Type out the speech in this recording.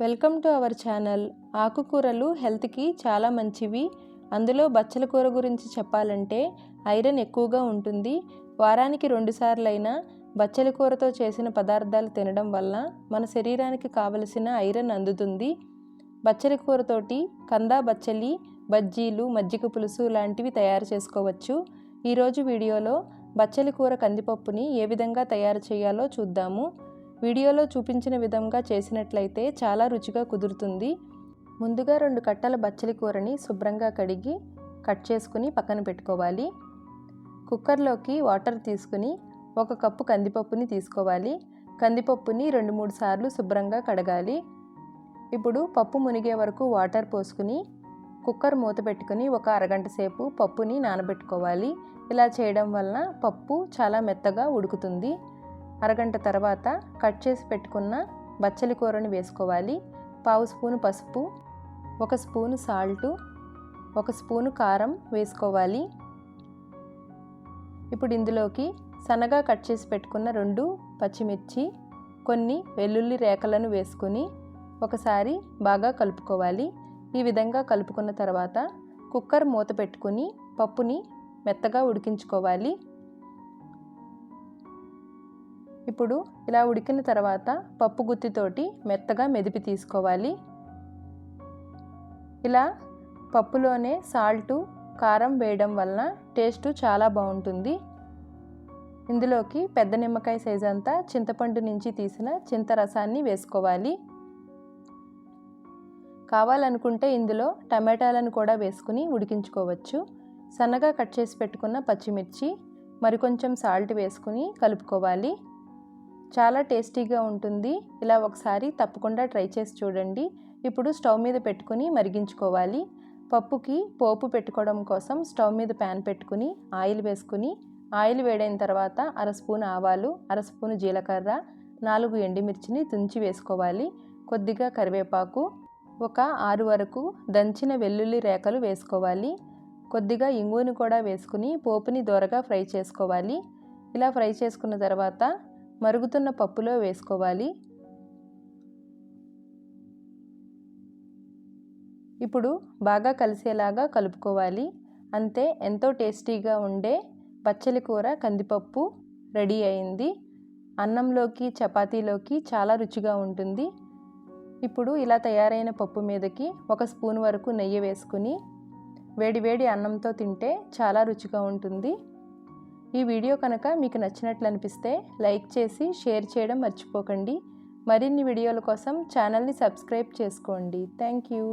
Welcome to our channel. ఆకుకూరలు హెల్త్కి చాలా మంచివి. అందులో బచ్చల కూర గురించి చెప్పాలంటే ఐరన్ ఎక్కువగా ఉంటుంది. వారానికి రెండుసార్లైనా బచ్చల కూరతో చేసిన పదార్థాలు తినడం వల్ల మన శరీరానికి కావలసిన ఐరన్ అందుతుంది. బచ్చలి కూరతోటి కందా బచ్చలి బజ్జీలు మజ్జిగ పులుసు లాంటివి తయారు చేసుకోవచ్చు. ఈరోజు వీడియోలో బచ్చలి కూర కందిపప్పుని ఏ విధంగా తయారు చేయాలో చూద్దాము. వీడియోలో చూపించిన విధంగా చేసినట్లయితే చాలా రుచిగా కుదురుతుంది. ముందుగా రెండు కట్టల బచ్చలి కూరని శుభ్రంగా కడిగి కట్ చేసుకుని పక్కన పెట్టుకోవాలి. కుక్కర్లోకి వాటర్ తీసుకుని ఒక కప్పు కందిపప్పుని తీసుకోవాలి. కందిపప్పుని రెండు మూడు సార్లు శుభ్రంగా కడగాలి. ఇప్పుడు పప్పు మునిగే వరకు వాటర్ పోసుకుని కుక్కర్ మూత పెట్టుకుని ఒక అరగంట సేపు పప్పుని నానబెట్టుకోవాలి. ఇలా చేయడం వలన పప్పు చాలా మెత్తగా ఉడుకుతుంది. అరగంట తర్వాత కట్ చేసి పెట్టుకున్న బచ్చలి కూరని వేసుకోవాలి. పావు స్పూను పసుపు ఒక స్పూను సాల్టు ఒక స్పూను కారం వేసుకోవాలి. ఇప్పుడు ఇందులోకి సన్నగా కట్ చేసి పెట్టుకున్న రెండు పచ్చిమిర్చి కొన్ని వెల్లుల్లి రేఖలను వేసుకుని ఒకసారి బాగా కలుపుకోవాలి. ఈ విధంగా కలుపుకున్న తర్వాత కుక్కర్ మూత పెట్టుకుని పప్పుని మెత్తగా ఉడికించుకోవాలి. ఇప్పుడు ఇలా ఉడికిన తర్వాత పప్పు గుత్తితోటి మెత్తగా మెదిపి తీసుకోవాలి. ఇలా పప్పులోనే సాల్టు కారం వేయడం వలన టేస్ట్ చాలా బాగుంటుంది. ఇందులోకి పెద్ద నిమ్మకాయ సైజ్ అంతా చింతపండు నుంచి తీసిన చింత రసాన్ని వేసుకోవాలి. కావాలనుకుంటే ఇందులో టమాటాలను కూడా వేసుకుని ఉడికించుకోవచ్చు. సన్నగా కట్ చేసి పెట్టుకున్న పచ్చిమిర్చి మరికొంచెం సాల్ట్ వేసుకుని కలుపుకోవాలి. చాలా టేస్టీగా ఉంటుంది. ఇలా ఒకసారి తప్పకుండా ట్రై చేసి చూడండి. ఇప్పుడు స్టవ్ మీద పెట్టుకుని మరిగించుకోవాలి. పప్పుకి పోపు పెట్టుకోవడం కోసం స్టవ్ మీద ప్యాన్ పెట్టుకుని ఆయిల్ వేసుకుని ఆయిల్ వేడైన తర్వాత అర స్పూన్ ఆవాలు అర స్పూన్ జీలకర్ర నాలుగు ఎండుమిర్చిని తుంచి వేసుకోవాలి. కొద్దిగా కరివేపాకు ఒక ఆరు వరకు దంచిన వెల్లుల్లి రేఖలు వేసుకోవాలి. కొద్దిగా ఇంగువని కూడా వేసుకుని పోపుని దోరగా ఫ్రై చేసుకోవాలి. ఇలా ఫ్రై చేసుకున్న తర్వాత మరుగుతున్న పప్పులో వేసుకోవాలి. ఇప్పుడు బాగా కలిసేలాగా కలుపుకోవాలి. అంతే ఎంతో టేస్టీగా ఉండే పచ్చలి కూర కందిపప్పు రెడీ అయింది. అన్నంలోకి చపాతీలోకి చాలా రుచిగా ఉంటుంది. ఇప్పుడు ఇలా తయారైన పప్పు మీదకి ఒక స్పూన్ వరకు నెయ్యి వేసుకుని వేడివేడి అన్నంతో తింటే చాలా రుచిగా ఉంటుంది. ఈ వీడియో కనుక మీకు నచ్చినట్లు అనిపిస్తే లైక్ చేసి షేర్ చేయడం మర్చిపోకండి. మరిన్ని వీడియోల కోసం ఛానల్ని సబ్స్క్రైబ్ చేసుకోండి. Thank you.